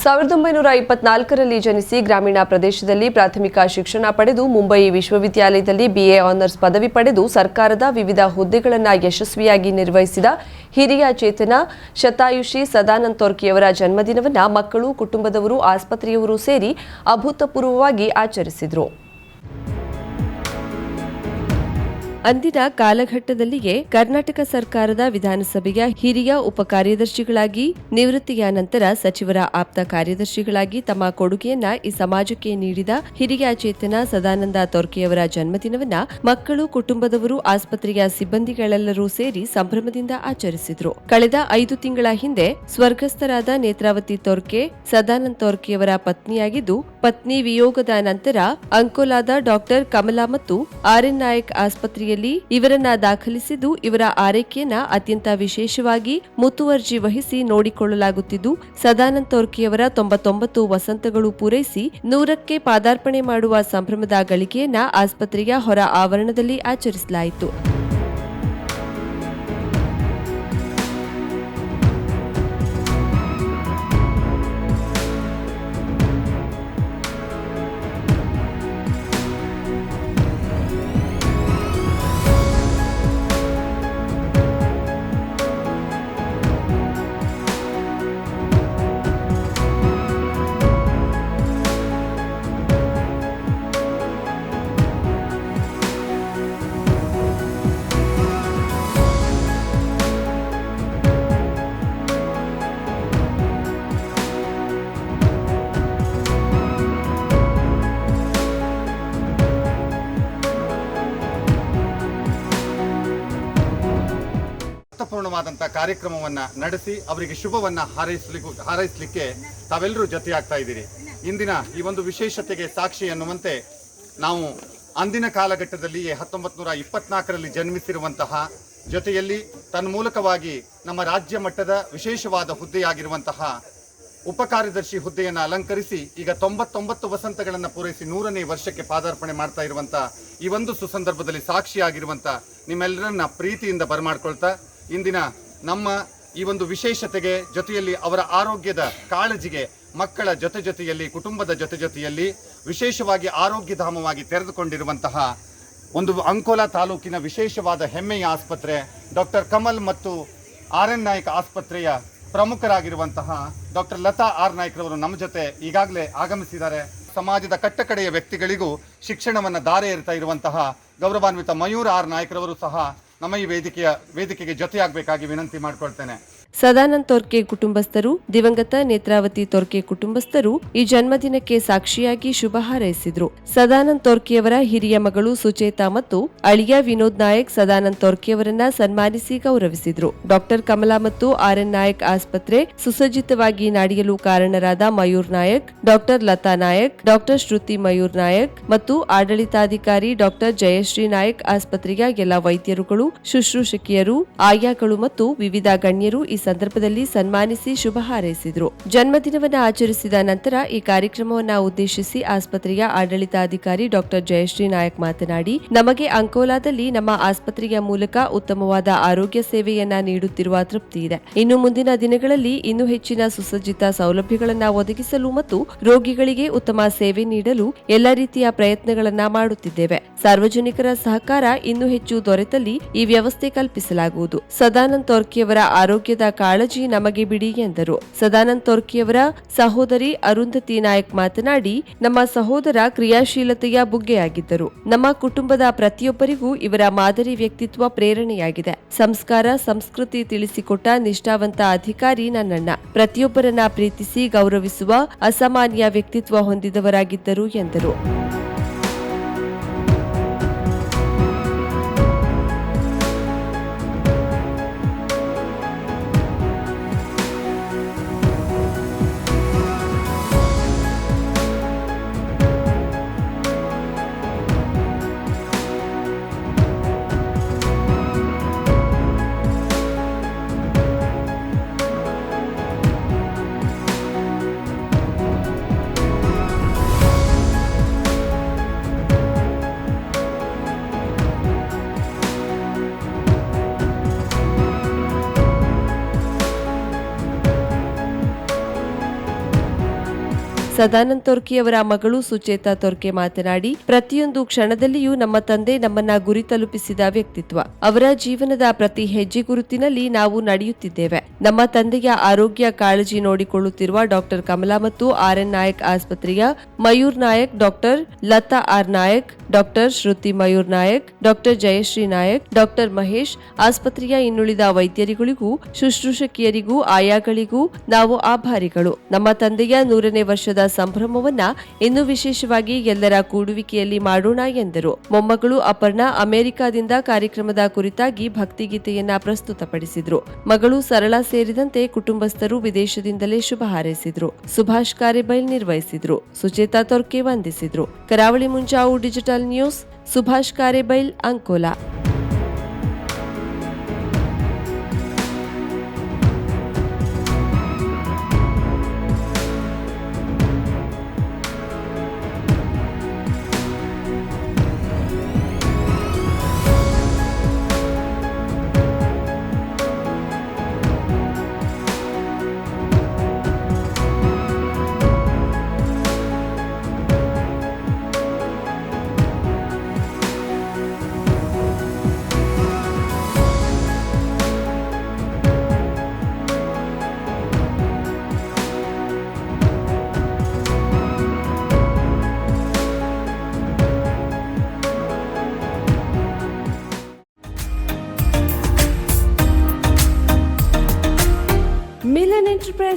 ಸಾವಿರದ ಒಂಬೈನೂರ ಇಪ್ಪತ್ನಾಲ್ಕರಲ್ಲಿ ಜನಿಸಿ ಗ್ರಾಮೀಣ ಪ್ರದೇಶದಲ್ಲಿ ಪ್ರಾಥಮಿಕ ಶಿಕ್ಷಣ ಪಡೆದು ಮುಂಬಯಿ ವಿಶ್ವವಿದ್ಯಾಲಯದಲ್ಲಿ ಬಿಎ ಆನರ್ಸ್ ಪದವಿ ಪಡೆದು ಸರ್ಕಾರದ ವಿವಿಧ ಹುದ್ದೆಗಳನ್ನು ಯಶಸ್ವಿಯಾಗಿ ನಿರ್ವಹಿಸಿದ ಹಿರಿಯ ಚೇತನ ಶತಾಯುಷಿ ಸದಾನಂದ್ ತೋರ್ಕಿಯವರ ಜನ್ಮದಿನವನ್ನು ಮಕ್ಕಳು, ಕುಟುಂಬದವರು, ಆಸ್ಪತ್ರೆಯವರು ಸೇರಿ ಅಭೂತಪೂರ್ವವಾಗಿ ಆಚರಿಸಿದರು. ಅಂದಿನ ಕಾಲಘಟ್ಟದಲ್ಲಿಯೇ ಕರ್ನಾಟಕ ಸರ್ಕಾರದ ವಿಧಾನಸಭೆಯ ಹಿರಿಯ ಉಪ ಕಾರ್ಯದರ್ಶಿಗಳಾಗಿ, ನಿವೃತ್ತಿಯ ನಂತರ ಸಚಿವರ ಆಪ್ತ ಕಾರ್ಯದರ್ಶಿಗಳಾಗಿ ತಮ್ಮ ಕೊಡುಗೆಯನ್ನ ಈ ಸಮಾಜಕ್ಕೆ ನೀಡಿದ ಹಿರಿಯ ಚೇತನ ಸದಾನಂದ ತೊರ್ಕೆಯವರ ಜನ್ಮದಿನವನ್ನ ಮಕ್ಕಳು, ಕುಟುಂಬದವರು, ಆಸ್ಪತ್ರೆಯ ಸಿಬ್ಬಂದಿಗಳೆಲ್ಲರೂ ಸೇರಿ ಸಂಭ್ರಮದಿಂದ ಆಚರಿಸಿದ್ರು. ಕಳೆದ ಐದು ತಿಂಗಳ ಹಿಂದೆ ಸ್ವರ್ಗಸ್ಥರಾದ ನೇತ್ರಾವತಿ ತೊರ್ಕೆ, ಸದಾನಂದ ತೊರ್ಕೆಯವರ ಪತ್ನಿಯಾಗಿದ್ದು, ಪತ್ನಿ ವಿಯೋಗದ ನಂತರ ಅಂಕೋಲಾದ ಡಾಕ್ಟರ್ ಕಮಲಾ ಮತ್ತು ಆರ್ಎನ್ ನಾಯಕ್ ಇವರನ್ನ ದಾಖಲಿಸಿದ್ದು ಇವರ ಆರೈಕೆಯನ್ನ ಅತ್ಯಂತ ವಿಶೇಷವಾಗಿ ಮುತುವರ್ಜಿ ವಹಿಸಿ ನೋಡಿಕೊಳ್ಳಲಾಗುತ್ತಿದ್ದು ಸದಾನಂದ ತೋರ್ಕಿಯವರ ತೊಂಬತ್ತೊಂಬತ್ತು ವಸಂತಗಳು ಪೂರೈಸಿ ನೂರಕ್ಕೆ ಪಾದಾರ್ಪಣೆ ಮಾಡುವ ಸಂಭ್ರಮದ ಗಳಿಕೆಯನ್ನ ಆಸ್ಪತ್ರೆಯ ಹೊರ ಆವರಣದಲ್ಲಿ ಆಚರಿಸಲಾಯಿತು. ಅರ್ಥಪೂರ್ಣವಾದಂಥ ಕಾರ್ಯಕ್ರಮವನ್ನ ನಡೆಸಿ ಅವರಿಗೆ ಶುಭವನ್ನ ಹಾರೈಸಲಿಕ್ಕೂ, ಹಾರೈಸಲಿಕ್ಕೆ ತಾವೆಲ್ಲರೂ ಜೊತೆಯಾಗ್ತಾ ಇದ್ದೀರಿ. ಇಂದಿನ ಈ ಒಂದು ವಿಶೇಷತೆಗೆ ಸಾಕ್ಷಿ ಎನ್ನುವಂತೆ ನಾವು ಅಂದಿನ ಕಾಲಘಟ್ಟದಲ್ಲಿಯೇ ಹತ್ತೊಂಬತ್ತು ನೂರ ಇಪ್ಪತ್ನಾಲ್ಕರಲ್ಲಿ ಜನ್ಮಿಸಿರುವಂತಹ ಜೊತೆಯಲ್ಲಿ ತನ್ಮೂಲಕವಾಗಿ ನಮ್ಮ ರಾಜ್ಯ ಮಟ್ಟದ ವಿಶೇಷವಾದ ಹುದ್ದೆಯಾಗಿರುವಂತಹ ಉಪಕಾರ್ಯದರ್ಶಿ ಹುದ್ದೆಯನ್ನು ಅಲಂಕರಿಸಿ ಈಗ ತೊಂಬತ್ತೊಂಬತ್ತು ವಸಂತಗಳನ್ನು ಪೂರೈಸಿ ನೂರನೇ ವರ್ಷಕ್ಕೆ ಪಾದಾರ್ಪಣೆ ಮಾಡ್ತಾ ಇರುವಂಥ ಈ ಒಂದು ಸುಸಂದರ್ಭದಲ್ಲಿ ಸಾಕ್ಷಿಯಾಗಿರುವಂತ ನಿಮ್ಮೆಲ್ಲರನ್ನ ಪ್ರೀತಿಯಿಂದ ಬರಮಾಡ್ಕೊಳ್ತಾ ಇಂದಿನ ನಮ್ಮ ಈ ಒಂದು ವಿಶೇಷತೆಗೆ ಜೊತೆಯಲ್ಲಿ ಅವರ ಆರೋಗ್ಯದ ಕಾಳಜಿಗೆ ಮಕ್ಕಳ ಜೊತೆ ಜೊತೆಯಲ್ಲಿ, ಕುಟುಂಬದ ಜೊತೆ ಜೊತೆಯಲ್ಲಿ ವಿಶೇಷವಾಗಿ ಆರೋಗ್ಯಧಾಮವಾಗಿ ತೆರೆದುಕೊಂಡಿರುವಂತಹ ಒಂದು ಅಂಕೋಲಾ ತಾಲೂಕಿನ ವಿಶೇಷವಾದ ಹೆಮ್ಮೆಯ ಆಸ್ಪತ್ರೆ, ಡಾಕ್ಟರ್ ಕಮಲ್ ಮತ್ತು ಆರ್ ಎನ್ ನಾಯಕ್ ಆಸ್ಪತ್ರೆಯ ಪ್ರಮುಖರಾಗಿರುವಂತಹ ಡಾಕ್ಟರ್ ಲತಾ ಆರ್ ನಾಯ್ಕರವರು ನಮ್ಮ ಜೊತೆ ಈಗಾಗಲೇ ಆಗಮಿಸಿದ್ದಾರೆ. ಸಮಾಜದ ಕಟ್ಟಕಡೆಯ ವ್ಯಕ್ತಿಗಳಿಗೂ ಶಿಕ್ಷಣವನ್ನು ದಾರೆ ಇರ್ತಾ ಇರುವಂತಹ ಗೌರವಾನ್ವಿತ ಮಯೂರ್ ಆರ್ ನಾಯ್ಕರವರು ಸಹ ನಮ್ಮ ಈ ವೇದಿಕೆಯ ವೇದಿಕೆಗೆ ಜೊತೆಯಾಗಬೇಕಾಗಿ ವಿನಂತಿ ಮಾಡ್ಕೊಳ್ತೇನೆ. ಸದಾನಂದ್ ತೋರ್ಕೆ ಕುಟುಂಬಸ್ಥರು, ದಿವಂಗತ ನೇತ್ರಾವತಿ ತೋರ್ಕೆ ಕುಟುಂಬಸ್ಥರು ಈ ಜನ್ಮದಿನಕ್ಕೆ ಸಾಕ್ಷಿಯಾಗಿ ಶುಭ ಹಾರೈಸಿದ್ರು. ಸದಾನಂದ್ ತೋರ್ಕೆಯವರ ಹಿರಿಯ ಮಗಳು ಸುಚೇತಾ ಮತ್ತು ಅಳಿಯ ವಿನೋದ್ ನಾಯಕ್ ಸದಾನಂದ್ ತೋರ್ಕೆಯವರನ್ನ ಸನ್ಮಾನಿಸಿ ಗೌರವಿಸಿದ್ರು. ಡಾಕ್ಟರ್ ಕಮಲಾ ಮತ್ತು ಆರ್ಎನ್ ನಾಯಕ್ ಆಸ್ಪತ್ರೆ ಸುಸಜ್ಜಿತವಾಗಿ ನಡೆಯಲು ಕಾರಣರಾದ ಮಯೂರ್ ನಾಯಕ್, ಡಾಕ್ಟರ್ ಲತಾ ನಾಯಕ್, ಡಾಕ್ಟರ್ ಶ್ರುತಿ ಮಯೂರ್ ನಾಯಕ್ ಮತ್ತು ಆಡಳಿತಾಧಿಕಾರಿ ಡಾಕ್ಟರ್ ಜಯಶ್ರೀ ನಾಯಕ್ ಆಸ್ಪತ್ರೆಯ ಎಲ್ಲ ವೈದ್ಯರುಗಳು, ಶುಶ್ರೂಷಕಿಯರು, ಆಯಾಗಳು ಮತ್ತು ವಿವಿಧ ಗಣ್ಯರು ಈ ಸಂದರ್ಭದಲ್ಲಿ ಸನ್ಮಾನಿಸಿ ಶುಭ ಹಾರೈಸಿದರು. ಜನ್ಮದಿನವನ್ನ ಆಚರಿಸಿದ ನಂತರ ಈ ಕಾರ್ಯಕ್ರಮವನ್ನ ಉದ್ದೇಶಿಸಿ ಆಸ್ಪತ್ರೆಯ ಆಡಳಿತಾಧಿಕಾರಿ ಡಾಕ್ಟರ್ ಜಯಶ್ರೀ ನಾಯಕ್ ಮಾತನಾಡಿ, ನಮಗೆ ಅಂಕೋಲಾದಲ್ಲಿ ನಮ್ಮ ಆಸ್ಪತ್ರೆಯ ಮೂಲಕ ಉತ್ತಮವಾದ ಆರೋಗ್ಯ ಸೇವೆಯನ್ನ ನೀಡುತ್ತಿರುವ ತೃಪ್ತಿ ಇದೆ. ಇನ್ನು ಮುಂದಿನ ದಿನಗಳಲ್ಲಿ ಇನ್ನೂ ಹೆಚ್ಚಿನ ಸುಸಜ್ಜಿತ ಸೌಲಭ್ಯಗಳನ್ನು ಒದಗಿಸಲು ಮತ್ತು ರೋಗಿಗಳಿಗೆ ಉತ್ತಮ ಸೇವೆ ನೀಡಲು ಎಲ್ಲ ರೀತಿಯ ಪ್ರಯತ್ನಗಳನ್ನು ಮಾಡುತ್ತಿದ್ದೇವೆ. ಸಾರ್ವಜನಿಕರ ಸಹಕಾರ ಇನ್ನೂ ಹೆಚ್ಚು ದೊರೆತಲ್ಲಿ ಈ ವ್ಯವಸ್ಥೆ ಕಲ್ಪಿಸಲಾಗುವುದು. ಸದಾನಂದ್ ತೋರ್ಕಿಯವರ ಆರೋಗ್ಯದ ಕಾಳಜಿ ನಮಗೆ ಬಿಡಿ ಎಂದರು. ಸದಾನಂದ್ ತೊರ್ಕಿಯವರ ಸಹೋದರಿ ಅರುಂಧತಿ ನಾಯಕ್ ಮಾತನಾಡಿ, ನಮ್ಮ ಸಹೋದರ ಕ್ರಿಯಾಶೀಲತೆಯ ಬುಗ್ಗೆಯಾಗಿದ್ದರು. ನಮ್ಮ ಕುಟುಂಬದ ಪ್ರತಿಯೊಬ್ಬರಿಗೂ ಇವರ ಮಾದರಿ ವ್ಯಕ್ತಿತ್ವ ಪ್ರೇರಣೆಯಾಗಿದೆ. ಸಂಸ್ಕಾರ, ಸಂಸ್ಕೃತಿ ತಿಳಿಸಿಕೊಟ್ಟ ನಿಷ್ಠಾವಂತ ಅಧಿಕಾರಿ ನನ್ನಣ್ಣ. ಪ್ರತಿಯೊಬ್ಬರನ್ನ ಪ್ರೀತಿಸಿ ಗೌರವಿಸುವ ಅಸಾಮಾನ್ಯ ವ್ಯಕ್ತಿತ್ವ ಹೊಂದಿದವರಾಗಿದ್ದರು ಎಂದರು. ಸದಾನಂದ್ ತೊರ್ಕಿಯವರ ಮಗಳು ಸುಚೇತಾ ತೊರ್ಕೆ ಮಾತನಾಡಿ, ಪ್ರತಿಯೊಂದು ಕ್ಷಣದಲ್ಲಿಯೂ ನಮ್ಮ ತಂದೆ ನಮ್ಮನ್ನ ಗುರಿ ತಲುಪಿಸಿದ ವ್ಯಕ್ತಿತ್ವ. ಅವರ ಜೀವನದ ಪ್ರತಿ ಹೆಜ್ಜೆ ಗುರುತಿನಲ್ಲಿ ನಾವು ನಡೆಯುತ್ತಿದ್ದೇವೆ. ನಮ್ಮ ತಂದೆಯ ಆರೋಗ್ಯ ಕಾಳಜಿ ನೋಡಿಕೊಳ್ಳುತ್ತಿರುವ ಡಾಕ್ಟರ್ ಕಮಲಾ ಮತ್ತು ಆರ್ ಎನ್ ನಾಯಕ್ ಆಸ್ಪತ್ರೆಯ Mayur Nayak doctor Latha R. Nayak doctor Shruti Mayur Nayak doctor Jayashree Nayak doctor Mahesh ಆಸ್ಪತ್ರೆಯ ಇನ್ನುಳಿದ ವೈದ್ಯರುಗಳಿಗೂ ಶುಶ್ರೂಷಕಿಯರಿಗೂ, ಆಯಾಗಳಿಗೂ ನಾವು ಆಭಾರಿಗಳು. ನಮ್ಮ ತಂದೆಯ ನೂರನೇ ವರ್ಷದ ಸಂಭ್ರಮವನ್ನ ಇನ್ನೂ ವಿಶೇಷವಾಗಿ ಎಲ್ಲರ ಕೂಡುವಿಕೆಯಲ್ಲಿ ಮಾಡೋಣ ಎಂದರು. ಮೊಮ್ಮಗಳು ಅಪರ್ಣಾ ಅಮೆರಿಕಾದಿಂದ ಕಾರ್ಯಕ್ರಮದ ಕುರಿತಾಗಿ ಭಕ್ತಿಗೀತೆಯನ್ನ ಪ್ರಸ್ತುತಪಡಿಸಿದ್ರು. ಮಗಳು ಸರಳ ಸೇರಿದಂತೆ ಕುಟುಂಬಸ್ಥರು ವಿದೇಶದಿಂದಲೇ ಶುಭ ಹಾರೈಸಿದ್ರು. Subhash Karebail ನಿರ್ವಹಿಸಿದ್ರು. Sucheta Torke ವಂದಿಸಿದ್ರು. Karavali Munjavu digital news, Subhash Karebail Ankola.